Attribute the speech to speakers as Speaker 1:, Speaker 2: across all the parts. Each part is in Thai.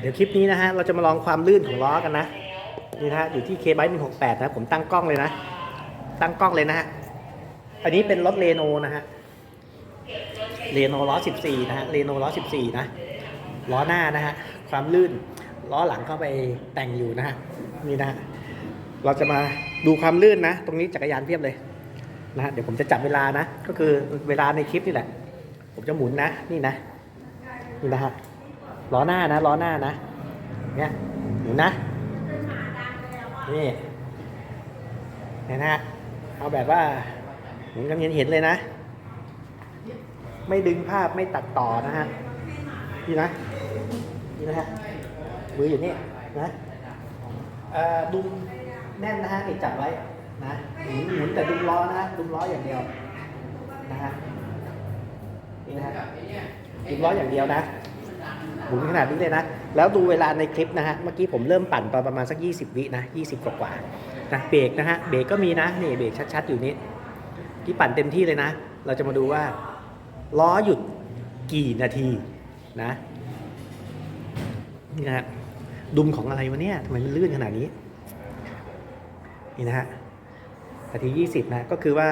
Speaker 1: เดี๋ยวคลิปนี้นะฮะเราจะมาลองความลื่นของล้อกันนะนี่นะฮะอยู่ที่เคไบต์หนึ่งหกแปดนะผมตั้งกล้องเลยนะ ตั้งกล้องเลยนะฮะอันนี้เป็นรถเรโนนะฮะเรโนล้อสิบสี่นะฮะเรโนล้อสิบสี่นะล้อหน้านะฮะความลื่นล้อหลังเข้าไปแต่งอยู่นะฮะนี่นะฮะเราจะมาดูความลื่นนะ ตรงนี้จักรยานเพียบเลยนะฮะเดี๋ยวผมจะจับเวลานะ ก็คือเวลาในคลิปนี่แหละ ผมจะหมุนนะนี่นะนี่นะฮะ ล้อหน้านะล้อหน้านะ เนี่ยหมุนนะนี่เห็นฮะเอาแบบว่าหมุนกันเห็นเลยนะ ไม่ดึงภาพไม่ตัดต่อนะฮะนี่นะนี่นะฮะมืออยู่นี่นะเอ่อดุมแน่นนะฮะจับไว้นะหมุนหมุนแต่ดุมล้อนะดุมล้ออย่างเดียวนะฮะนี่นะฮะดุมล้ออย่างเดียวนะ หมุนขนาดนี้เลยนะ แล้วดูเวลาในคลิปนะฮะ เมื่อกี้ผมเริ่มปั่นตอนประมาณสัก 20 วินะ 20 กว่ากว่านะเบรกนะฮะ เบรกก็มีนะ นี่เบรกชัดๆ อยู่นี้ที่ปั่นเต็มที่เลยนะ เราจะมาดูว่าล้อหยุดกี่นาทีนะนี่นะดุมของอะไรวะเนี่ยทำไมมันลื่นขนาดนี้ นี่นะฮะนาที 20 นะ ก็คือว่า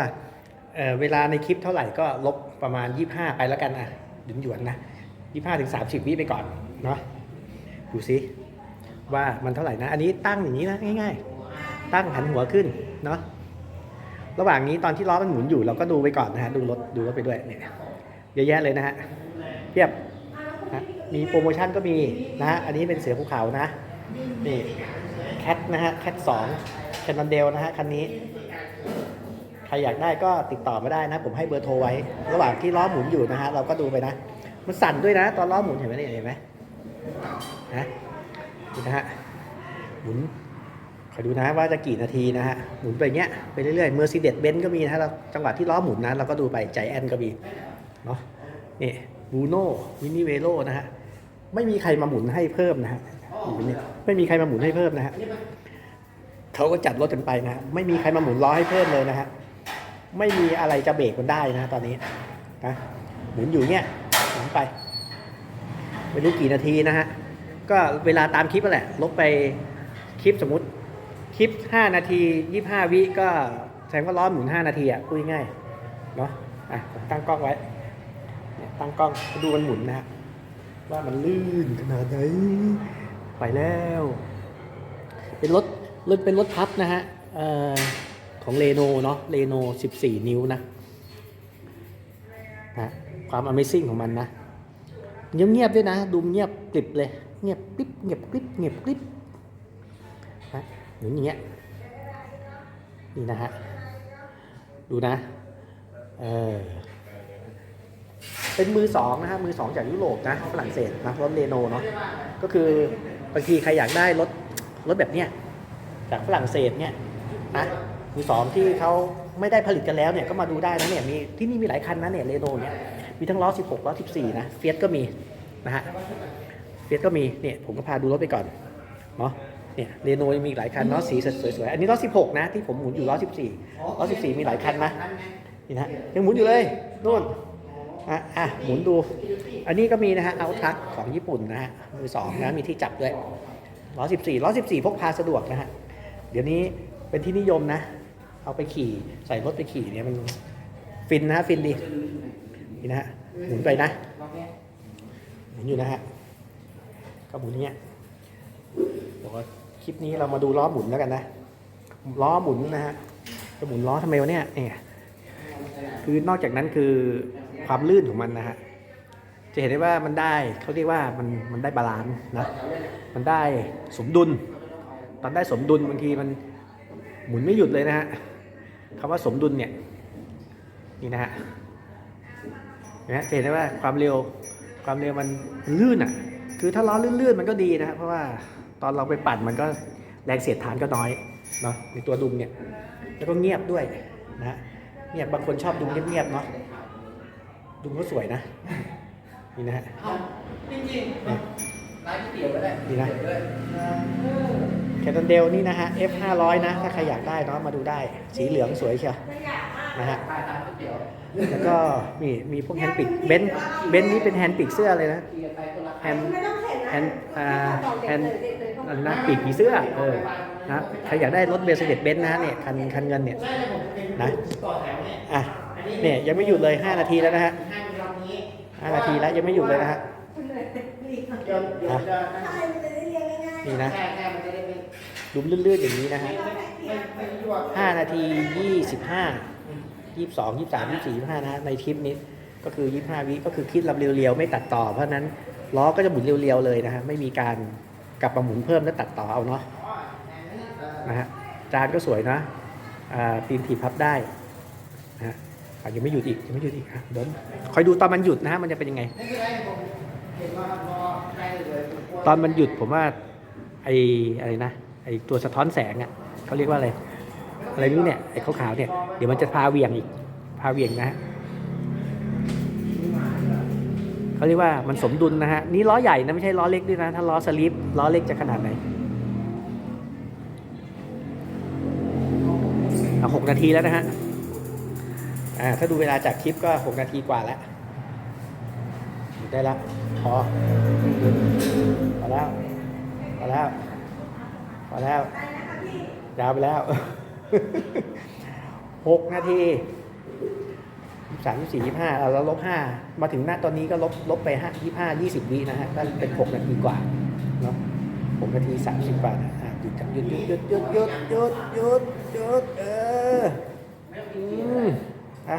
Speaker 1: เอเวลาในคลิปเท่าไหร่ก็ลบประมาณ 25 ไปแล้วกันอะหยวนหยวนนะ 25ถึง30วิไปก่อนเนาะดูซิว่ามันเท่าไหร่นะ อันนี้ตั้งอย่างนี้นะง่ายๆ ตั้งหันหัวขึ้นเนาะระหว่างนี้ตอนที่ล้อมันหมุนอยู่เราก็ดูไปก่อนนะฮะดูรถดูรถไปด้วยเนี่ยเยอะแยะเลยนะฮะเทียบนะมีโปรโมชั่นก็มีนะฮะอันนี้เป็นเสือภูเขานะนี่แคทนะฮะแคทสองแคนนอนเดลนะฮะคันนี้ ใครอยากได้ก็ติดต่อมาได้นะ ผมให้เบอร์โทรไว้ ระหว่างที่ล้อหมุนอยู่นะฮะเราก็ดูไปนะ มันสั่นด้วยนะ ตอนล้อหมุนเห็นไหมเนี่ยเห็นไหมนะดูนะฮะหมุนคอยดูนะว่าจะกี่นาทีนะฮะหมุนไปเงี้ยไปเรื่อยๆเมอร์ซิเดสเบนซ์ก็มีนะฮะเราจังหวะที่ล้อหมุนนะเราก็ดูไปใจแอนก็มีเนาะนี่บูโน่วินิเวโรนะฮะไม่มีใครมาหมุนให้เพิ่มนะฮะไม่มีใครมาหมุนให้เพิ่มนะฮะเขาก็จัดรถกันไปนะฮะไม่มีใครมาหมุนล้อให้เพิ่มเลยนะฮะไม่มีอะไรจะเบรกมันได้นะ ตอนนี้นะหมุนอยู่เงี้ย ไป ไม่รู้กี่นาทีนะฮะ ก็เวลาตามคลิปนั่นแหละ ลบไปคลิปสมมติคลิป 5 นาที 25 วิก็แสดงว่าล้อหมุน 5 นาทีอะพูดง่ายเนาะอะตั้งกล้องไว้เนี่ยตั้งกล้องดูมันหมุนนะฮะว่ามันลื่นขนาดไหนไปแล้ว เป็นรถรถเป็นรถพับนะฮะออของเลโนเนาะเลโน14 นิ้วนะนะความ Amazing ของมันนะ เงียบๆด้วยนะ ดูเงียบกริบเลย เงียบกริบเงียบกริบเงียบกริบนะหมุนอย่างเงี้ยนี่นะฮะดูนะเออเป็นมือสองนะฮะมือสองจากยุโรปนะฝรั่งเศสนะรถเรโนเนาะก็คือบางทีใครอยากได้รถรถแบบเนี้ยจากฝรั่งเศสเนี่ยนะมือสองที่เขาไม่ได้ผลิตกันแล้วเนี่ยก็มาดูได้นะเนี่ยมีที่นี่มีหลายคันนะเนี่ยเรโนเนี่ย มีทั้งล้อ 16ล้อ 14 นะเฟียสก็มีนะฮะเฟียสก็มีเนี่ยผมก็พาดูรถไปก่อนเนาะเนี่ยเรโนยังมีอีกหลายคันเนาะสีสวยๆอันนี้ล้อ 16 นะที่ผมหมุนอยู่ล้อ 14ล้อ 14 มีหลายคันนะนี่นะยังหมุนอยู่เลยนู่นอะอะหมุนดู อันนี้ก็มีนะฮะเอาทักของญี่ปุ่นนะฮะมือสองนะมีที่จับด้วยล้อ 14ล้อ 14 พกพาสะดวกนะฮะเดี๋ยวนี้เป็นที่นิยมนะ เอาไปขี่ใส่รถไปขี่เนี่ยมันฟินนะฟินดี นี่นะฮะหมุนไปนะหมุนอยู่นะฮะก็หมุนอย่างเงี้ยบอกว่าคลิปนี้เรามาดูล้อหมุนแล้วกันนะล้อหมุนนะฮะจะหมุนล้อทำไมวะเนี่ยเนี่ยคือนอกจากนั้นคือความลื่นของมันนะฮะจะเห็นได้ว่ามันได้เขาเรียกว่ามันมันได้บาลานซ์นะมันได้สมดุล ตอนได้สมดุลบางทีมันหมุนไม่หยุดเลยนะฮะคำว่าสมดุลเนี่ยนี่นะฮะ นะฮะจะเห็นได้ว่าความเร็วความเร็วมันลื่นอะ คือถ้าล้อลื่นๆมันก็ดีนะฮะเพราะว่าตอนเราไปปั่นมันก็แรงเสียดทานก็น้อยเนาะในตัวดุมเนี่ยแล้วก็เงียบด้วยนะฮะเงียบบางคนชอบดุมเงียบๆเนาะดุมก็สวยนะนี่นะฮะ
Speaker 2: จริงๆร้านก๋วยเตี๋ยวก็ได้
Speaker 1: ดีนะ
Speaker 2: เดี๋ยวด้วย
Speaker 1: แคนนเดลนี่นะฮะ F 5 0 0นะ ถ้าใครอยากได้เนาะมาดูได้ สีเหลืองสวยเชียว นะฮะแล้วก็มีมีพวกแฮนด์ปิกเบนซ์เบนซ์นี่เป็นแฮนด์ปิกเสื้อเลยนะ
Speaker 2: เกียร์
Speaker 1: แฮนด์แฮนอ่าแฮนอะไรนะปีกผีเสื้อเออนะใครอยากได้รถเบสเด็ดเบนซ์นะฮะเนี่ยคันคันเงินเนี่ย
Speaker 2: นะอะ
Speaker 1: เนี่ยยังไม่หยุดเลย 5 นาทีแล้วนะฮะ
Speaker 2: ห้างมีลำนี้
Speaker 1: 5นาทีแล้วยังไม่หยุดเลยนะฮะ
Speaker 2: เดี๋ยวเดี๋ยวจะ
Speaker 1: นี่นะ
Speaker 2: ใช่ใช่มันจะได้ไม่
Speaker 1: ดูลื่นๆองนี้นะฮะ
Speaker 2: ไม่ไม่ยั่ว
Speaker 1: 5นาที25 22 23 24 25นะฮะในทริปนี้ก็คือ25วิก็คือคิดลำเรียวๆไม่ตัดต่อ เพราะนั้นล้อก็จะหมุนเรียวๆเลยนะฮะไม่มีการกลับมาหมุนเพิ่มแล้วตัดต่อเอาเนาะนะฮะจานก็สวยนะอ่าตีนถีบพับได้นะฮะยังไม่หยุดอีกยังไม่หยุดอีกอะเดี๋ยวคอยดูตอนมันหยุดนะฮะมันจะเป็นยังไง ตอนมันหยุดผมว่าไออะไรนะไอตัวสะท้อนแสงอะเขาเรียกว่าอะไร อะไรไม่รู้เนี่ยไอ้ขาวๆเนี่ยเดี๋ยวมันจะพาเวียงอีกพาเวียงนะฮะเขาเรียกว่ามันสมดุลนะฮะนี่ล้อใหญ่นะไม่ใช่ล้อเล็กด้วยนะถ้าล้อสลิปล้อเล็กจะขนาดไหนเอาหกนาทีแล้วนะฮะอ่าถ้าดูเวลาจากคลิปก็หกนาทีกว่าแล้วได้แล้วพอพอแล้วพอแล้วพอแล้วยาวไปแล้ว หกนาทีสามสี่ยี่ห้าเราลบห้ามาถึงหน้าตอนนี้ก็ลบลบไปห้ายี่ห้ายี่สิบวินะฮะก็เป็นหกนาทีกว่าเนาะหกนาทีสามสิบกว่านะอะหยุดหยุดหยุดหยุดหยุดหยุดหยุดหยุดหยุดเอออืมอะ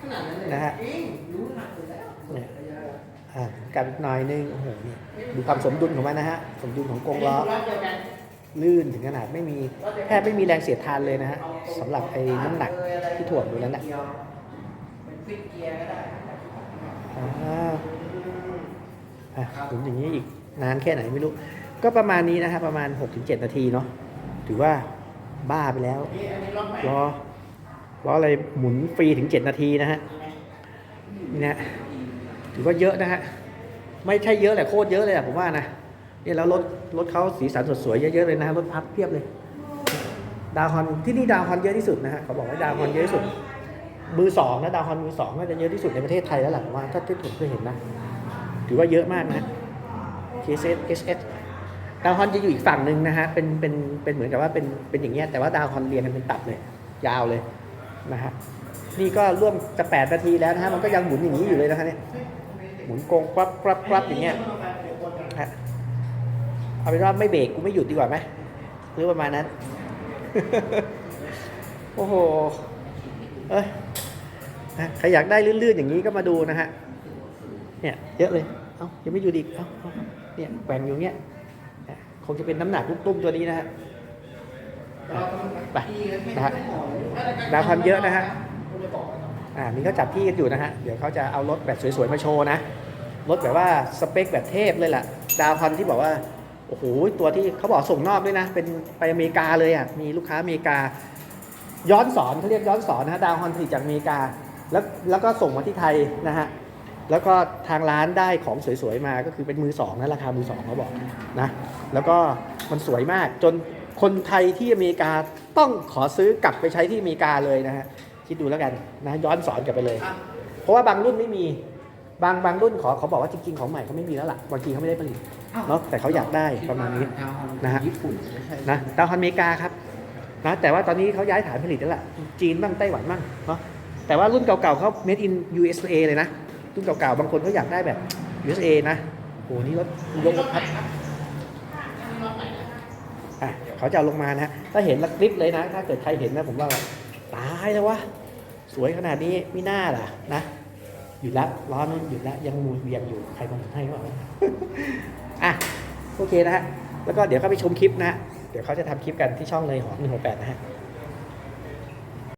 Speaker 2: ขนาดนั้นเลย
Speaker 1: นะฮะ
Speaker 2: จริงรู้หนักอยู่แล้ว
Speaker 1: เนี่ยอะกลับอีกหน่อยนึงโอ้โหดูความสมดุลของมันนะฮะ สมดุลของกงล้อ ลื่นถึงขนาดไม่มีแทบไม่มีแรงเสียดทานเลยนะฮะสำหรับไอ้น้ำหนักที่ถ่วงดูนั้นนะ
Speaker 2: เป็น
Speaker 1: อ่าอะถึงอย่างนี้อีกนานแค่ไหนไม่รู้ ก็ประมาณนี้นะฮะประมาณ 6-7 นาทีเนาะถือว่าบ้าไปแล้ว
Speaker 2: นี่อันนี้รอ
Speaker 1: รออะไรหมุนฟรีถึง 7 นาทีนะฮะนี่นะถือว่าเยอะนะฮะไม่ใช่เยอะแหละโคตรเยอะเลยอะผมว่านะ นี่แล้วรถรถเขาสีสันสดสวยเยอะๆเลยนะรถพับเพียบเลย ดาวฮอนที่นี่ดาวฮอนเยอะที่สุดนะฮะเขาบอกว่าดาวฮอนเยอะที่สุดมือสองนะดาวฮอนมือสองน่าจะเยอะที่สุดในประเทศไทยแล้วหลังว่าถ้าที่ผมเคยเห็นนะถือว่าเยอะมากนะ KSS SS ดาวฮอนจะอยู่อีกฝั่งหนึ่งนะฮะเป็นเป็นเป็นเหมือนกับว่าเป็นเป็นอย่างเงี้ยแต่ว่าดาวฮอนเรียงกันเป็นตับเลย ยาวเลยนะฮะนี่ก็ร่วมจะแปดนาทีแล้วนะฮะมันก็ยังหมุนอย่างนี้อยู่เลยนะคะเนี่ยหมุนกงกรับกรับกรับอย่างเงี้ยฮะ เอาเป็นว่าไม่เบรกกูไม่หยุดดีกว่าไหมหรือประมาณนั้น โอ้โห เอ้ยใครอยากได้ลื่นๆอย่างนี้ก็มาดูนะฮะ เนี่ยเยอะเลย เอ้ายังไม่อยู่ดีก เอ้าเอาเนี่ยแกว่งอยู่เงี้ย คงจะเป็นน้ำหนักลูกตุ้มตัวนี้นะฮะไปนะฮะดาวความเยอะนะฮะ อ่า มีเขาจับที่กันอยู่นะฮะ เดี๋ยวเขาจะเอารถแบบสวยๆมาโชว์นะ รถแบบว่าสเปคแบบเทพเลยล่ะ ดาวคอนที่บอกว่า โอ้โหตัวที่เขาบอกส่งนอกด้วยนะ เป็นไปอเมริกาเลยอะมีลูกค้าอเมริกา ย้อนสอนเขาเรียกย้อนสอนนะฮะดาวคอนผลิตจากอเมริกา แล้วแล้วก็ส่งมาที่ไทยนะฮะแล้วก็ทางร้านได้ของสวยๆมาก็คือเป็นมือสองนะราคามือสองเขาบอกนะแล้วก็มันสวยมากจนคนไทยที่อเมริกาต้องขอซื้อกลับไปใช้ที่อเมริกาเลยนะฮะคิดดูแล้วกันนะย้อนสอนกลับไปเลย เพราะว่าบางรุ่นไม่มีบางบางรุ่นขอเขาบอกว่าจริงๆของใหม่เขาไม่มีแล้วล่ะบางทีเขาไม่ได้ผลิต เนอะแต่เขาอยากได้ประมาณนี้นะฮะ
Speaker 2: ญี่ปุ่นไม่ใช่
Speaker 1: นะดาวฮันอเมริกาครับนะแต่ว่าตอนนี้เขาย้ายฐานผลิตแล้วล่ะจีนบ้างไต้หวันบ้างเนาะแต่ว่ารุ่นเก่าๆเขา made in USA เลยนะรุ่นเก่าๆบางคนเขาอยากได้แบบ USA นะโอ้โหนี่รถยกรถพับอะเขาจะเอาลงมานะฮะถ้าเห็นละคลิปเลยนะ ถ้าเกิดใครเห็นนะผมว่าตายแล้ววะสวยขนาดนี้ไม่น่าล่ะนะหยุดแล้วร้อนหยุดแล้วยังมูเวียงอยู่ใครมาให้ก็เอา อะโอเคนะฮะแล้วก็เดี๋ยวก็ไปชมคลิปนะฮะเดี๋ยวเขาจะทำคลิปกันที่ช่องเลยหอมหนึ่งหกแปดนะฮะ